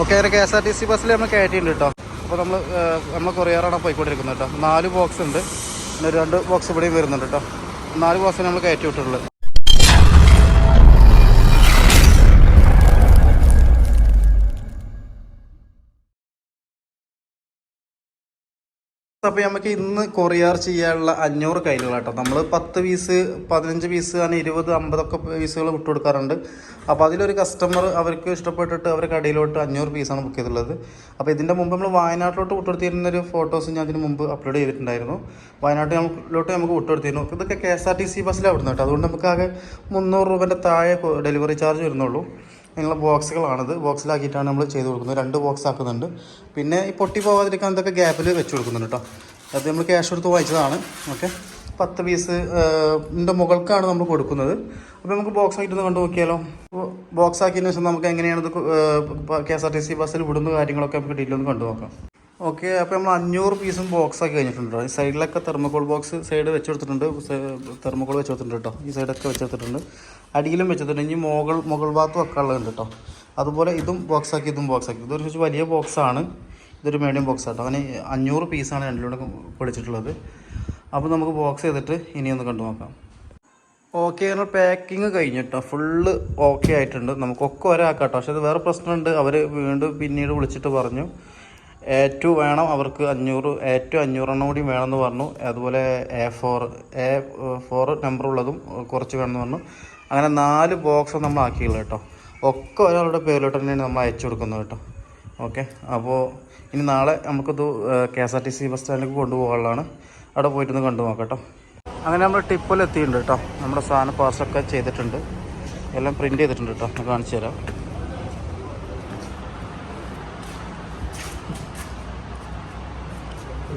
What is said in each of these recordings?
Okay അങ്ങനെ K S R T C ബസ്സിൽ നമ്മൾ കയറ്റിയിട്ടുണ്ട് കേട്ടോ. അപ്പോൾ നമ്മൾ നമ്മൾ കൊറിയറാണ് പോയിക്കൊണ്ടിരിക്കുന്നത് കേട്ടോ. നാല് ബോക്സ് ഉണ്ട്. പിന്നെ രണ്ട് ബോക്സ് ഇവിടെയും വരുന്നുണ്ട് കേട്ടോ. നാല് ബോക്സ് നമ്മൾ കയറ്റി വിട്ടിട്ടുള്ളത്. അപ്പോൾ നമുക്ക് ഇന്ന് കൊറിയർ ചെയ്യാനുള്ള അഞ്ഞൂറ് കയ്യിലുള്ള കേട്ടോ നമ്മൾ പത്ത് പീസ് പതിനഞ്ച് പീസ് അങ്ങനെ ഇരുപത് അമ്പതൊക്കെ പീസുകൾ വിട്ടു കൊടുക്കാറുണ്ട് അപ്പോൾ അതിലൊരു കസ്റ്റമർ അവർക്ക് ഇഷ്ടപ്പെട്ടിട്ട് അവരുടെ കടയിലോട്ട് അഞ്ഞൂറ് പീസാണ് ബുക്ക് ചെയ്തിട്ടുള്ളത്. അപ്പോൾ ഇതിന്റെ മുമ്പ് നമ്മൾ വയനാട്ടിലോട്ട് വിട്ടുകൊടുത്തിരുന്ന ഒരു ഫോട്ടോസ് ഞാൻ അതിന് മുമ്പ് അപ്ലോഡ് ചെയ്തിട്ടുണ്ടായിരുന്നു. വയനാട്ടിലോട്ട് നമുക്ക് വിട്ടുകൊടുത്തിരുന്നു. ഇതൊക്കെ K S R T C ബസ്സിലാണ് വിടുന്നത് കേട്ടോ അതുകൊണ്ട് നമുക്ക് ആകെ മുന്നൂറ് രൂപേന്റെ താഴെ ഡെലിവറി ചാർജ് വരുന്നുള്ളൂ. നിങ്ങളെ ബോക്സുകളാണിത്. ബോക്സിലാക്കിയിട്ടാണ് നമ്മൾ ചെയ്ത് കൊടുക്കുന്നത്. രണ്ട് ബോക്സ് ആക്കുന്നുണ്ട് പിന്നെ ഈ പൊട്ടി പോകാതിരിക്കാൻ ഇതൊക്കെ ഗ്യാപ്പിൽ വെച്ച് കൊടുക്കുന്നുണ്ട് കേട്ടോ അത് നമ്മൾ ക്യാഷ് കൊടുത്ത് വാങ്ങിച്ചതാണ്. ഓക്കെ? പത്ത് പീസ് ഇതിന്റെ മുകൾക്കാണ് നമ്മൾ കൊടുക്കുന്നത്. അപ്പോൾ നമുക്ക് ബോക്സ് ആയിട്ട് കണ്ടു നോക്കിയാലോ? ബോക്സ് ആക്കിയതിന് ശേഷം നമുക്ക് എങ്ങനെയാണ് ഇത് K S R T C ബസ്സിൽ വിടുന്ന കാര്യങ്ങളൊക്കെ നമുക്ക് ഡീറ്റെയിൽ ഒന്ന് കണ്ടു നോക്കാം. ഓക്കെ അപ്പോൾ നമ്മൾ അഞ്ഞൂറ് പീസും ബോക്സ് ആക്കി കഴിഞ്ഞിട്ടുണ്ട് ഈ സൈഡിലൊക്കെ തെർമോക്കോൾ ബോക്സ് സൈഡ് വെച്ച് കൊടുത്തിട്ടുണ്ട് തെർമോക്കോൾ വെച്ച് കൊടുത്തിട്ടുണ്ട് കേട്ടോ. ഈ സൈഡൊക്കെ വെച്ച് കൊടുത്തിട്ടുണ്ട് അടിയിലും വെച്ചിട്ടുണ്ട്. ഇനി മുകൾ മുകൾ ഭാഗത്ത് വെക്കാനുള്ളതുണ്ട് കേട്ടോ. അതുപോലെ ഇതും ബോക്സ് ആക്കി ഇതും ബോക്സ് ആക്കി. ഇതൊരു കുറച്ച് വലിയ ബോക്സാണ് ഇതൊരു മീഡിയം ബോക്സ് ആട്ടോ. അങ്ങനെ അഞ്ഞൂറ് പീസാണ് രണ്ടിലൂടെ പൊളിച്ചിട്ടുള്ളത് അപ്പോൾ നമുക്ക് ബോക്സ് ചെയ്തിട്ട് ഇനി ഒന്ന് കണ്ടു നോക്കാം. ഓക്കെ എന്നാൽ പാക്കിങ് കഴിഞ്ഞിട്ടോ ഫുള്ള് ഓക്കെ ആയിട്ടുണ്ട്. നമുക്കൊക്കെ ഒരാക്കാം കേട്ടോ. പക്ഷെ അത് വേറെ പ്രശ്നമുണ്ട്. അവർ വീണ്ടും പിന്നീട് വിളിച്ചിട്ട് പറഞ്ഞു. എ ടു വേണം അവർക്ക് അഞ്ഞൂറ് എ ടു അഞ്ഞൂറെണ്ണം കൂടി വേണമെന്ന് പറഞ്ഞു. അതുപോലെ A four A four number ഉള്ളതും കുറച്ച് വേണമെന്ന് പറഞ്ഞു. അങ്ങനെ നാല് ബോക്സ് നമ്മൾ ആക്കിയുള്ളൂ കേട്ടോ. ഒക്കെ ഒരാളുടെ പേരിലോട്ട് തന്നെയാണ് നമ്മൾ അയച്ചു കൊടുക്കുന്നത് കേട്ടോ. ഓക്കെ അപ്പോൾ ഇനി നാളെ നമുക്കിത് K S R T C bus സ്റ്റാൻഡിലേക്ക് കൊണ്ടുപോകാനുള്ളതാണ്. അവിടെ പോയിട്ടൊന്ന് കണ്ടു നോക്കാം കേട്ടോ. അങ്ങനെ നമ്മൾ ടിപ്പിൽ എത്തിയിട്ടുണ്ട് കേട്ടോ. നമ്മുടെ സാധനം പാർസൊക്കെ ചെയ്തിട്ടുണ്ട്. എല്ലാം പ്രിന്റ് ചെയ്തിട്ടുണ്ട് കേട്ടോ. കാണിച്ചു തരാം.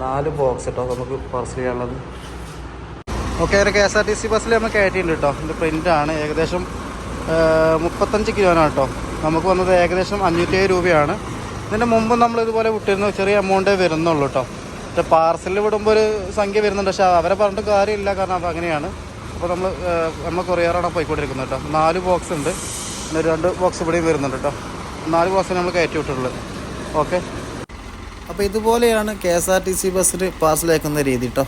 നാല് ബോക്സ് കേട്ടോ നമുക്ക് പാർസൽ ചെയ്യാനുള്ളത്. ഓക്കെ ഒരു K S R T C ബസ്സിൽ നമ്മൾ കയറ്റിയിട്ടുണ്ട് കേട്ടോ ഇതിന്റെ പ്രിന്റാണ് ഏകദേശം മുപ്പത്തഞ്ച് കിലോനാണ് കേട്ടോ നമുക്ക് വന്നത് ഏകദേശം അഞ്ഞൂറ്റി രൂപയാണ്. ഇതിന്റെ മുമ്പ് നമ്മൾ ഇതുപോലെ വിട്ടിരുന്നു. ചെറിയ എമൗണ്ടേ വരുന്നുള്ളൂ കേട്ടോ പക്ഷേ പാർസലിൽ വിടുമ്പോൾ ഒരു സംഖ്യ വരുന്നുണ്ട്. പക്ഷേ അവരെ പറഞ്ഞിട്ട് കാര്യമില്ല. കാരണം അത് അങ്ങനെയാണ്. അപ്പോൾ നമ്മൾ നമ്മൾ കൊറിയറാണ് പോയിക്കൊണ്ടിരിക്കുന്നത് കേട്ടോ നാല് ബോക്സ് ഉണ്ട്. പിന്നെ രണ്ട് ബോക്സ് ഇവിടെയും വരുന്നുണ്ട് കേട്ടോ നാല് ബോക്സ് നമ്മൾ കയറ്റി വിട്ടിട്ടുള്ളത്. ഓക്കെ അപ്പോൾ ഇതുപോലെയാണ് K S R T C ബസ്സിൽ പാർസൽ അയക്കുന്ന രീതി കേട്ടോ